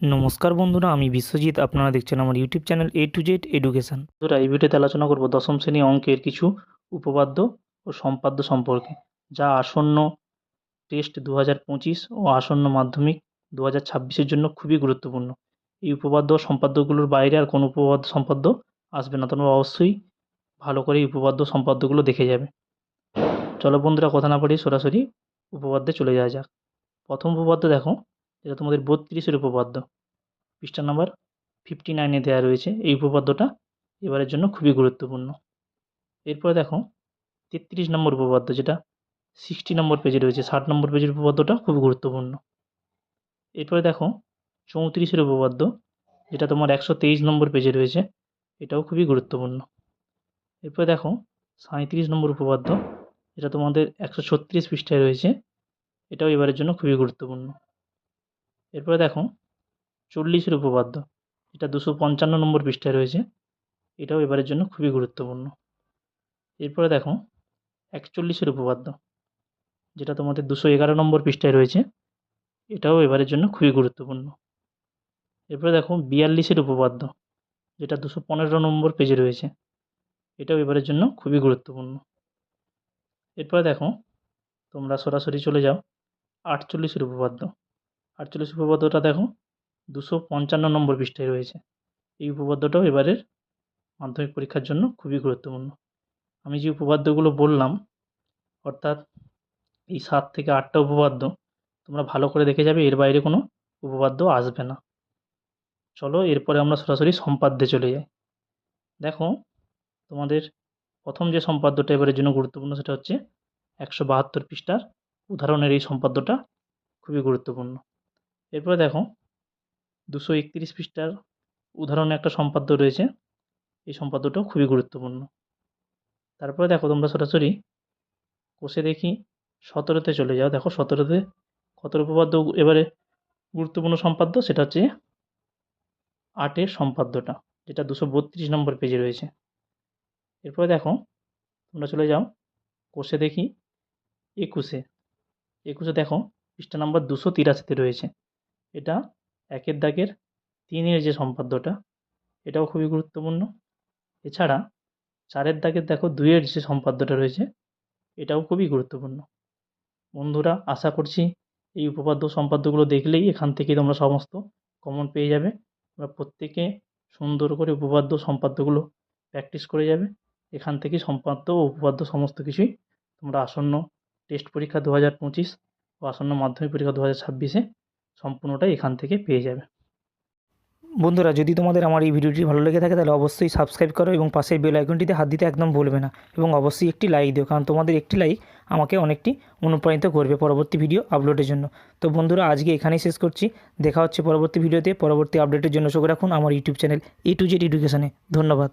নমস্কার বন্ধুরা, আমি বিশ্বজিৎ। আপনারা দেখছেন আমার YouTube channel A to Z education বন্ধুরা, এই ভিডিওতে আলোচনা করব দশম শ্রেণি অঙ্কের কিছু উপপাদ্য ও সম্পাদ্য সম্পর্কে, যা আসন্ন টেস্ট দু হাজার পঁচিশ ও আসন্ন মাধ্যমিক দু হাজার জন্য খুবই গুরুত্বপূর্ণ। এই উপপাদ্য সম্পাদ্যগুলোর বাইরে আর কোনো উপপাদ্য সম্পাদ্য আসবে না, তোমরা অবশ্যই ভালো করে এই উপপাদ্য সম্পাদ্যগুলো দেখে যাবে। চলো বন্ধুরা, কথা না পারি সরাসরি উপপাদ্যে চলে যাওয়া যাক। প্রথম উপপাদ্য দেখো যেটা তোমাদের বত্রিশের উপপাদ্য। পৃষ্ঠা নাম্বার ফিফটি নাইনে দেওয়া রয়েছে। এই উপপাদ্যটা এবারের জন্য খুবই গুরুত্বপূর্ণ। এরপরে দেখো, তেত্রিশ নম্বর উপপাদ্য যেটা সিক্সটি নম্বর পেজে রয়েছে। ষাট নম্বর পেজের উপপাদ্যটা খুব গুরুত্বপূর্ণ। এরপরে দেখো, চৌত্রিশের উপপাদ্য যেটা তোমার একশো তেইশ নম্বর পেজে রয়েছে, এটাও খুবই গুরুত্বপূর্ণ। এরপরে দেখো, সাঁইত্রিশ নম্বর উপপাদ্য যেটা তোমাদের একশো ছত্রিশ পৃষ্ঠায় রয়েছে, এটাও এবারের জন্য খুবই গুরুত্বপূর্ণ। এরপরে দেখো, চল্লিশের উপপাদ্য, এটা দুশো পঞ্চান্ন নম্বর পৃষ্ঠায় রয়েছে, এটাও এবারের জন্য খুবই গুরুত্বপূর্ণ। এরপরে দেখো, একচল্লিশের উপপাদ্য, যেটা তোমাদের দুশো এগারো নম্বর পৃষ্ঠায় রয়েছে, এটাও এবারের জন্য খুবই গুরুত্বপূর্ণ। এরপরে দেখো, বিয়াল্লিশের উপপাদ্য, যেটা দুশো পনেরো নম্বর পেজে রয়েছে, এটাও এবারের জন্য খুবই গুরুত্বপূর্ণ। এরপরে দেখো, তোমরা সরাসরি চলে যাও, আটচল্লিশের উপপাদ্য আটচল্লিশ উপপাদ্যটা দেখো, দুশো পঞ্চান্ন নম্বর পৃষ্ঠায় রয়েছে। এই উপপাদ্যটাও এবারের মাধ্যমিক পরীক্ষার জন্য খুবই গুরুত্বপূর্ণ। আমি যে উপপাদ্যগুলো বললাম, অর্থাৎ এই সাত থেকে আটটা উপপাদ্য, তোমরা ভালো করে দেখে যাবে, এর বাইরে কোনো উপপাদ্য আসবে না। চলো এরপরে আমরা সরাসরি সম্পাদ্যে চলে যাই। দেখো, তোমাদের প্রথম যে সম্পাদ্যটা এবারের জন্য গুরুত্বপূর্ণ, সেটা হচ্ছে একশো বাহাত্তর পৃষ্ঠার উদাহরণের এই সম্পাদ্যটা খুবই গুরুত্বপূর্ণ। এরপরে দেখো, দুশো একত্রিশ পৃষ্ঠার উদাহরণে একটা সম্পাদ্য রয়েছে। এই সম্পাদ্যটাও খুবই গুরুত্বপূর্ণ। তারপরে দেখো, তোমরা সরাসরি কোষে দেখি সতেরোতে চলে যাও। দেখো, সতেরোতে কত উপপাদ্য এবারে গুরুত্বপূর্ণ সম্পাদ্য, সেটা হচ্ছে আটের সম্পাদ্যটা, যেটা দুশো বত্রিশ নম্বর পেজে রয়েছে। এরপরে দেখো, তোমরা চলে যাও কোষে দেখি একুশে। একুশে দেখো, পৃষ্ঠা নাম্বার দুশো তিরাশিতে রয়েছে। এটা একের দাগের তিনের যে সম্পাদ্যটা, এটাও খুবই গুরুত্বপূর্ণ। এছাড়া চারের দাগের দেখো দুইয়ের যে সম্পাদ্যটা রয়েছে, এটাও খুবই গুরুত্বপূর্ণ। বন্ধুরা, আশা করছি এই উপপাদ্য সম্পাদ্যগুলো দেখলেই এখান থেকে তোমরা সমস্ত কমন পেয়ে যাবে। তোমরা প্রত্যেকে সুন্দর করে উপপাদ্য সম্পাদ্যগুলো প্র্যাকটিস করে যাবে। এখান থেকে সম্পাদ্য ও উপপাদ্য সমস্ত কিছুই তোমরা আসন্ন টেস্ট পরীক্ষা দু হাজার পঁচিশ ও আসন্ন মাধ্যমিক পরীক্ষা দু হাজার ছাব্বিশে সম্পূর্ণটাই এখান থেকে পেয়ে যাবে। বন্ধুরা, যদি তোমাদের আমার এই ভিডিওটি ভালো লেগে থাকে, তাহলে অবশ্যই সাবস্ক্রাইব করো এবং পাশের বেল আইকনটিতে হাত দিতে একদম ভুলবে না এবং অবশ্যই একটি লাইক দিও, কারণ তোমাদের একটি লাইক আমাকে অনেকটি অনুপ্রাণিত করবে পরবর্তী ভিডিও আপলোডের জন্য। তো বন্ধুরা, আজকে এখানেই শেষ করছি। দেখা হচ্ছে পরবর্তী ভিডিওতে পরবর্তী আপডেটের জন্য চোখ রাখুন আমার YouTube channel A to Z এডুকেশনে ধন্যবাদ।